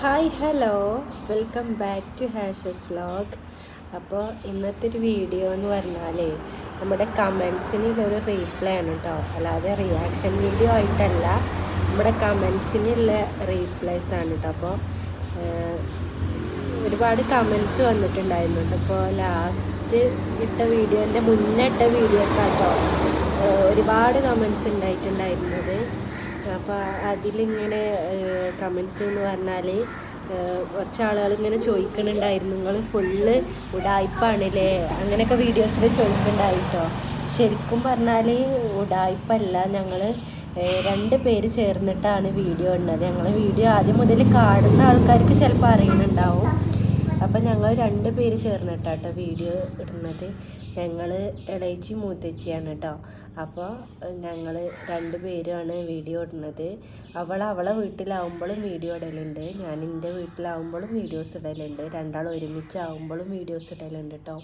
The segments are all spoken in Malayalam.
Hi hello welcome back to ഹാഷസ് vlog അപ്പോൾ ഇന്നത്തെ ഒരു വീഡിയോ എന്ന് പറഞ്ഞാലേ നമ്മുടെ കമൻസിനുള്ള റീപ്ലൈ ആണ് കേട്ടോ അല്ലാതെ റിയാക്ഷൻ വീഡിയോ ആയിട്ടല്ല. നമ്മുടെ കമൻസിനുള്ള റീപ്ലൈസ് ആണ് കേട്ടോ അപ്പോൾ ഒരുപാട് കമൻസ് വന്നിട്ടുണ്ടായിരുന്നു അപ്പോൾ ലാസ്റ്റ് ഇട്ട വീഡിയോന്റെ മുന്നേ ഇട്ട വീഡിയോ കേട്ടോ ഒരുപാട് കമൻസ് ഉണ്ടായിട്ടുണ്ടായിരുന്നത്. അപ്പോൾ അതിലിങ്ങനെ കമൻസ് എന്ന് പറഞ്ഞാൽ കുറച്ച് ആളുകൾ ഇങ്ങനെ ചോദിക്കുന്നുണ്ടായിരുന്നു നിങ്ങൾ ഫുള്ള് ഉടായ്പാണല്ലേ അങ്ങനെയൊക്കെ വീഡിയോസിൽ ചോദിക്കുന്നുണ്ടായിട്ടോ ശരിക്കും പറഞ്ഞാൽ ഉടായ്പല്ല ഞങ്ങൾ രണ്ട് പേര് ചേർന്നിട്ടാണ് വീഡിയോ ഇടുന്നത്. ഞങ്ങൾ വീഡിയോ ആദ്യം മുതൽ കാണുന്ന ആൾക്കാർക്ക് ചിലപ്പോൾ അറിയുന്നുണ്ടാവും അപ്പം ഞങ്ങൾ രണ്ട് പേര് ചേർന്നിട്ടാട്ടോ വീഡിയോ ഇടുന്നത്. ഞങ്ങൾ ഇളയിച്ചി മൂത്തച്ചിയാണ് കേട്ടോ അപ്പോൾ ഞങ്ങൾ രണ്ട് പേരുമാണ് വീഡിയോ ഇടുന്നത്. അവൾ അവളെ വീട്ടിലാവുമ്പോഴും വീഡിയോ ഇടലുണ്ട്. ഞാൻ എന്റെ വീട്ടിലാവുമ്പോഴും വീഡിയോസ് ഇടലുണ്ട്. രണ്ടാൾ ഒരുമിച്ചാവുമ്പോഴും വീഡിയോസ് ഇടലുണ്ട് കേട്ടോ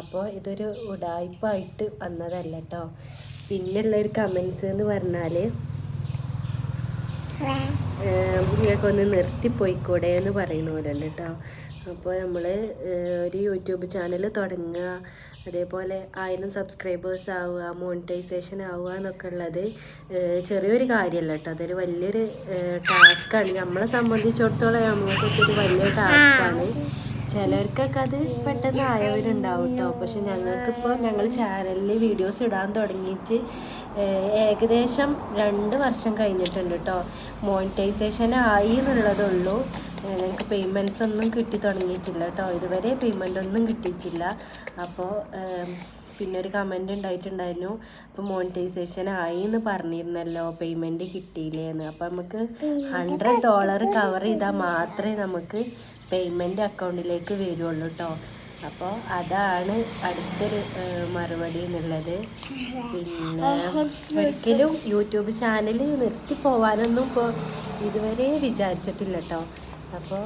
അപ്പോൾ ഇതൊരു ഉടായ്പായിട്ട് വന്നതല്ല കേട്ടോ പിന്നെയുള്ളൊരു കമൻസ് എന്ന് പറഞ്ഞാൽ നിങ്ങൾക്കൊന്ന് നിർത്തിപ്പോയിക്കൂടെ എന്ന് പറയുന്ന പോലെ കേട്ടോ അപ്പോൾ നമ്മൾ ഒരു യൂട്യൂബ് ചാനൽ തുടങ്ങുക. അതേപോലെ ആയിരം സബ്സ്ക്രൈബേഴ്സ് ആവുക മോണിറ്റൈസേഷൻ ആവുക എന്നൊക്കെ ഉള്ളത് ചെറിയൊരു കാര്യമല്ല കേട്ടോ. അതൊരു വലിയൊരു ടാസ്ക്കാണ് നമ്മളെ സംബന്ധിച്ചിടത്തോളം നമ്മൾക്കൊക്കെ വലിയ ടാസ്ക്കാണ് ചിലർക്കൊക്കെ അത് പെട്ടെന്ന് ആയവരുണ്ടാവും കേട്ടോ. പക്ഷെ ഞങ്ങൾക്കിപ്പോൾ ഞങ്ങൾ ചാനലിൽ വീഡിയോസ് ഇടാൻ തുടങ്ങിയിട്ട് ഏകദേശം രണ്ട് വർഷം കഴിഞ്ഞിട്ടുണ്ട് കേട്ടോ. മോണിറ്റൈസേഷൻ ആയി എന്നുള്ളതുള്ളൂ ഞങ്ങൾക്ക് പേയ്മെന്റ്സ് ഒന്നും കിട്ടി തുടങ്ങിയിട്ടില്ല കേട്ടോ ഇതുവരെ പേയ്മെന്റ് ഒന്നും കിട്ടിയിട്ടില്ല. അപ്പോൾ പിന്നെ ഒരു കമന്റ് ഉണ്ടായിട്ടുണ്ടായിരുന്നു. അപ്പോൾ മോണിറ്റൈസേഷൻ ആയി എന്ന് പറഞ്ഞിരുന്നല്ലോ പേയ്മെന്റ് കിട്ടിയില്ലേ എന്ന് അപ്പോൾ നമുക്ക് ഹൺഡ്രഡ് ഡോളർ കവർ ചെയ്താൽ മാത്രമേ നമുക്ക് പേയ്മെന്റ് അക്കൗണ്ടിലേക്ക് വരുള്ളൂ കേട്ടോ അപ്പോൾ അതാണ് അടുത്തൊരു മറുപടി എന്നുള്ളത്. പിന്നെ ഒരിക്കലും യൂട്യൂബ് ചാനൽ നിർത്തി പോവാനൊന്നും ഇപ്പോൾ ഇതുവരെ വിചാരിച്ചിട്ടില്ല കേട്ടോ അപ്പോൾ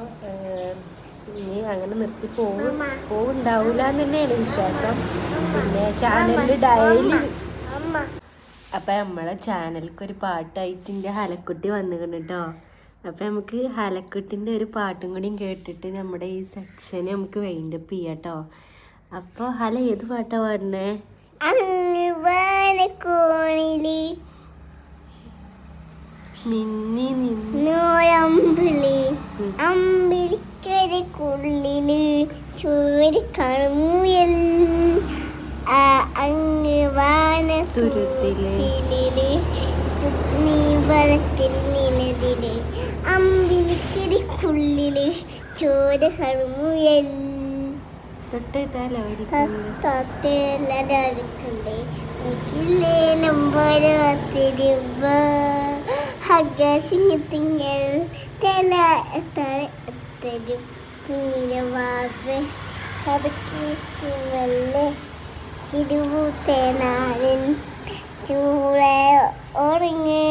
ഇനി അങ്ങനെ നിർത്തി പോകും പോവുണ്ടാവില്ല എന്ന് തന്നെയാണ് വിശ്വാസം. പിന്നെ ചാനലിൽ ഡയലി അപ്പം നമ്മളെ ചാനലിക്ക് ഒരു പാട്ടായിട്ടിന്റെ ഹലക്കുട്ടി വന്നിട്ടുണ്ട് കേട്ടോ അപ്പം നമുക്ക് ഹലക്കുട്ടിന്റെ ഒരു പാട്ടും കൂടിയും കേട്ടിട്ട് നമ്മുടെ ഈ സെക്ഷൻ നമുക്ക് വൈൻഡപ്പ് ചെയ്യാം കേട്ടോ അപ്പോൾ ഹല ഏത് പാട്ടാണ് പാടുന്നേ? മിന്നി നിന്നോരമ്പിളി അമ്പിളിക്കരക്കുള്ളിൽ ചൂരി കണമുയൽ അങ്ങ് തുരുത്തിൽ വാനത്തിൽ നീ വളത്തിൽ നിലതിൽ അമ്പിളിക്കരക്കുള്ളിൽ ചോര കണമുയൽ തൊട്ട് കത്തത്തിലടക്കണ്ടേ എനിക്കില്ലേ നമ്പർ പത്തിരുപ ഹഗസിംഗത്തിങ്ങൾ തല തരും കുഞ്ഞിനെ വാവ് കഥക്കില്ലേ ചിരുവൂത്തേനാരൻ ചൂളെ ഉറങ്ങ്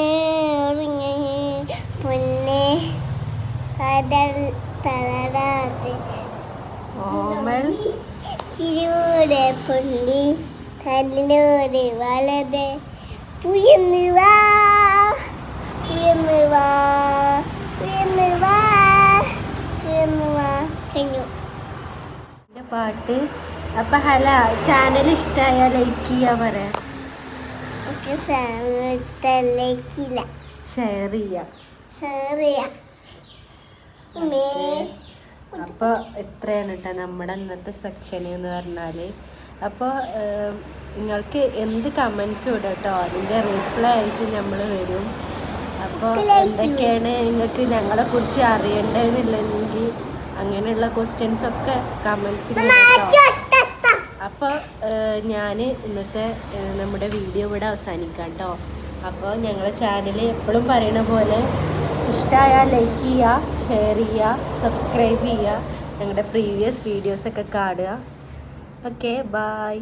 ഉറങ്ങ് പൊന്നെ കടൽ തളരാതെ. ഓമൽ. ചിരിയുടെ പൊന്തി കല്ലിനോട് വലത് പുയന്ന് വാ പുയന്ന് വാ പുയന്ന് വാ പുയന്ന് വാ കഴിഞ്ഞു എന്റെ പാട്ട്. അപ്പം ഹല ചാനൽ ഇഷ്ടമായ ലൈക്ക് ചെയ്യാൻ പറയാം. ഒക്കെ സമയത്തിലേക്കില്ല ഷെയർ ചെയ്യാം. ഷെയർ ചെയ്യാം. അപ്പോൾ ഇത്രയാണ് കേട്ടോ നമ്മുടെ ഇന്നത്തെ സെക്ഷൻ എന്ന് പറഞ്ഞാൽ അപ്പോൾ നിങ്ങൾക്ക് എന്ത് കമന്റ്സ് ഇടും കേട്ടോ അതിന്റെ റിപ്ലൈ ആയിട്ട് നമ്മൾ വരും. അപ്പോൾ എന്തൊക്കെയാണ് നിങ്ങൾക്ക് ഞങ്ങളെ കുറിച്ച് അറിയേണ്ടതെന്നുണ്ടെങ്കിൽ അങ്ങനെയുള്ള ക്വസ്റ്റ്യൻസ് ഒക്കെ കമൻസിൽ അപ്പോൾ ഞാൻ ഇന്നത്തെ നമ്മുടെ വീഡിയോ ഇവിടെ അവസാനിക്കാം കേട്ടോ അപ്പോൾ ഞങ്ങളെ ചാനൽ എപ്പോഴും പറയണ പോലെ ഇഷ്ടമായാൽ ലൈക്ക് ചെയ്യുക ഷെയർ ചെയ്യുക സബ്സ്ക്രൈബ് ചെയ്യുക ഞങ്ങളുടെ പ്രീവിയസ് വീഡിയോസൊക്കെ കാണുക. Okay bye